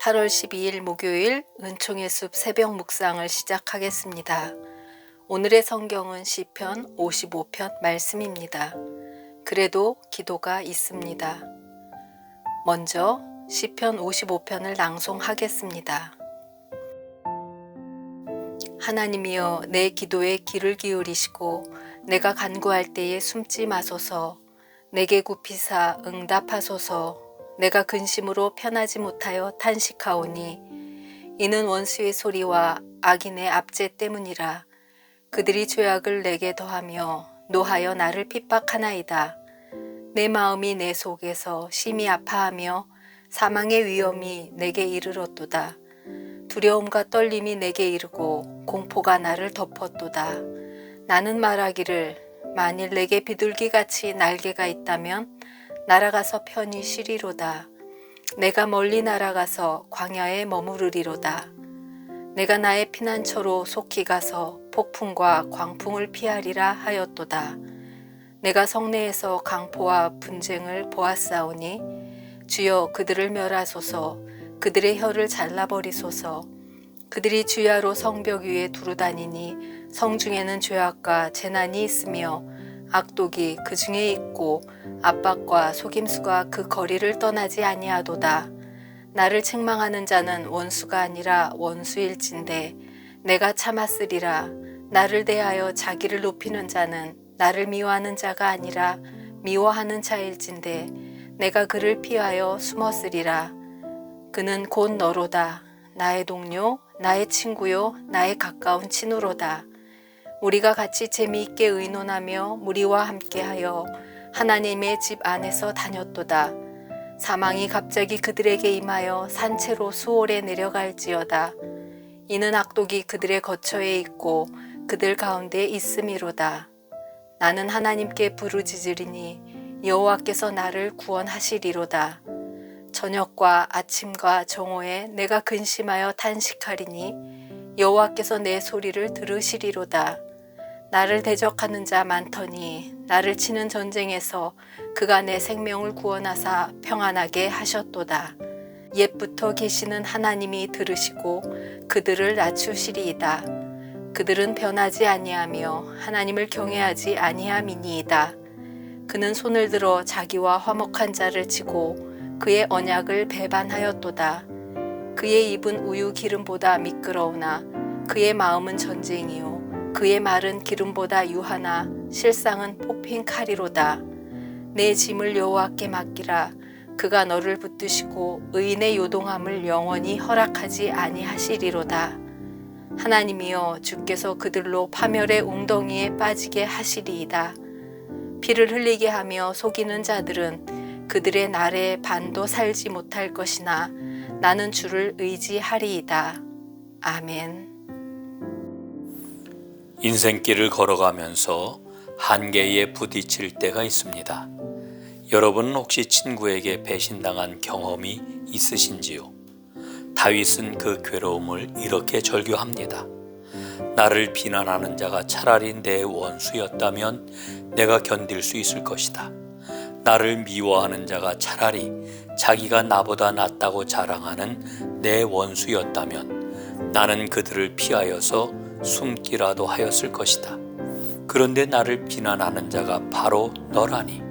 8월 12일 목요일 은총의 숲 새벽 묵상을 시작하겠습니다. 오늘의 성경은 시편 55편 말씀입니다. 그래도 기도가 있습니다. 먼저 시편 55편을 낭송하겠습니다. 하나님이여 내 기도에 귀를 기울이시고 내가 간구할 때에 숨지 마소서 내게 굽히사 응답하소서 내가 근심으로 편하지 못하여 탄식하오니 이는 원수의 소리와 악인의 압제 때문이라. 그들이 죄악을 내게 더하며 노하여 나를 핍박하나이다. 내 마음이 내 속에서 심히 아파하며 사망의 위험이 내게 이르렀도다. 두려움과 떨림이 내게 이르고 공포가 나를 덮었도다. 나는 말하기를 만일 내게 비둘기같이 날개가 있다면 날아가서 편히 쉬리로다. 내가 멀리 날아가서 광야에 머무르리로다. 내가 나의 피난처로 속히 가서 폭풍과 광풍을 피하리라 하였도다. 내가 성내에서 강포와 분쟁을 보았사오니 주여 그들을 멸하소서 그들의 혀를 잘라버리소서 그들이 주야로 성벽 위에 두루 다니니 성 중에는 죄악과 재난이 있으며 악독이 그 중에 있고 압박과 속임수가 그 거리를 떠나지 아니하도다. 나를 책망하는 자는 원수가 아니라 원수일진데 내가 참았으리라. 나를 대하여 자기를 높이는 자는 나를 미워하는 자가 아니라 미워하는 자일진데 내가 그를 피하여 숨었으리라. 그는 곧 너로다. 나의 동료, 나의 친구요, 나의 가까운 친우로다. 우리가 같이 재미있게 의논하며 무리와 함께하여 하나님의 집 안에서 다녔도다. 사망이 갑자기 그들에게 임하여 산채로 수월에 내려갈지어다. 이는 악독이 그들의 거처에 있고 그들 가운데 있음이로다. 나는 하나님께 부르짖으리니 여호와께서 나를 구원하시리로다. 저녁과 아침과 정오에 내가 근심하여 탄식하리니 여호와께서 내 소리를 들으시리로다. 나를 대적하는 자 많더니 나를 치는 전쟁에서 그가 내 생명을 구원하사 평안하게 하셨도다. 옛부터 계시는 하나님이 들으시고 그들을 낮추시리이다. 그들은 변하지 아니하며 하나님을 경외하지 아니함이니이다. 그는 손을 들어 자기와 화목한 자를 치고 그의 언약을 배반하였도다. 그의 입은 우유 기름보다 미끄러우나 그의 마음은 전쟁이요 그의 말은 기름보다 유하나 실상은 뽑힌 칼이로다. 내 짐을 여호와께 맡기라. 그가 너를 붙드시고 의인의 요동함을 영원히 허락하지 아니하시리로다. 하나님이여 주께서 그들로 파멸의 웅덩이에 빠지게 하시리이다. 피를 흘리게 하며 속이는 자들은 그들의 날에 반도 살지 못할 것이나 나는 주를 의지하리이다. 아멘. 인생길을 걸어가면서 한계에 부딪힐 때가 있습니다. 여러분은 혹시 친구에게 배신당한 경험이 있으신지요? 다윗은 그 괴로움을 이렇게 절규합니다. 나를 비난하는 자가 차라리 내 원수였다면 내가 견딜 수 있을 것이다. 나를 미워하는 자가 차라리 자기가 나보다 낫다고 자랑하는 내 원수였다면 나는 그들을 피하여서 숨기라도 하였을 것이다. 그런데 나를 비난하는 자가 바로 너라니.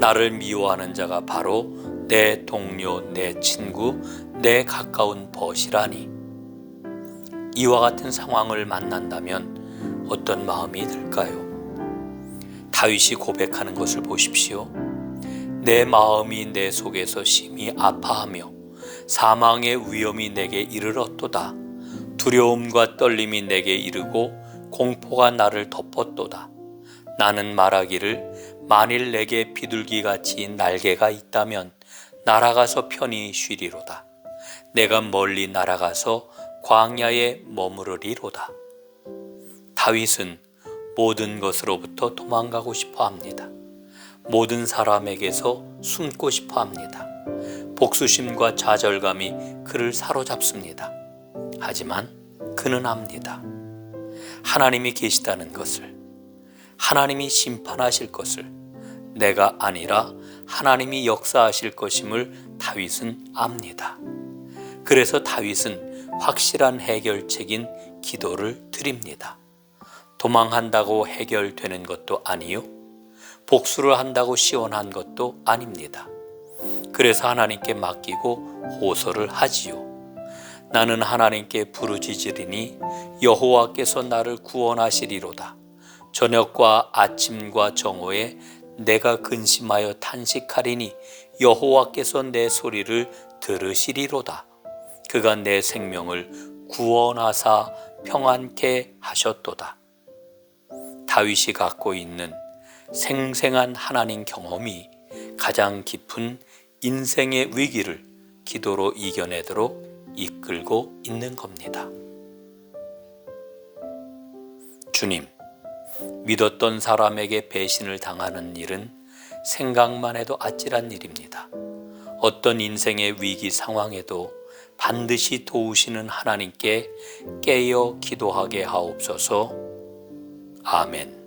나를 미워하는 자가 바로 내 동료, 내 친구, 내 가까운 벗이라니. 이와 같은 상황을 만난다면 어떤 마음이 들까요? 다윗이 고백하는 것을 보십시오. 내 마음이 내 속에서 심히 아파하며 사망의 위험이 내게 이르렀도다. 두려움과 떨림이 내게 이르고 공포가 나를 덮었도다. 나는 말하기를 만일 내게 비둘기같이 날개가 있다면 날아가서 편히 쉬리로다. 내가 멀리 날아가서 광야에 머무르리로다. 다윗은 모든 것으로부터 도망가고 싶어 합니다. 모든 사람에게서 숨고 싶어 합니다. 복수심과 좌절감이 그를 사로잡습니다. 하지만 그는 압니다. 하나님이 계시다는 것을, 하나님이 심판하실 것을, 내가 아니라 하나님이 역사하실 것임을 다윗은 압니다. 그래서 다윗은 확실한 해결책인 기도를 드립니다. 도망한다고 해결되는 것도 아니요. 복수를 한다고 시원한 것도 아닙니다. 그래서 하나님께 맡기고 호소를 하지요. 나는 하나님께 부르짖으리니 여호와께서 나를 구원하시리로다. 저녁과 아침과 정오에 내가 근심하여 탄식하리니 여호와께서 내 소리를 들으시리로다. 그가 내 생명을 구원하사 평안케 하셨도다. 다윗이 갖고 있는 생생한 하나님 경험이 가장 깊은 인생의 위기를 기도로 이겨내도록 이끌고 있는 겁니다. 주님, 믿었던 사람에게 배신을 당하는 일은 생각만 해도 아찔한 일입니다. 어떤 인생의 위기 상황에도 반드시 도우시는 하나님께 깨어 기도하게 하옵소서. 아멘.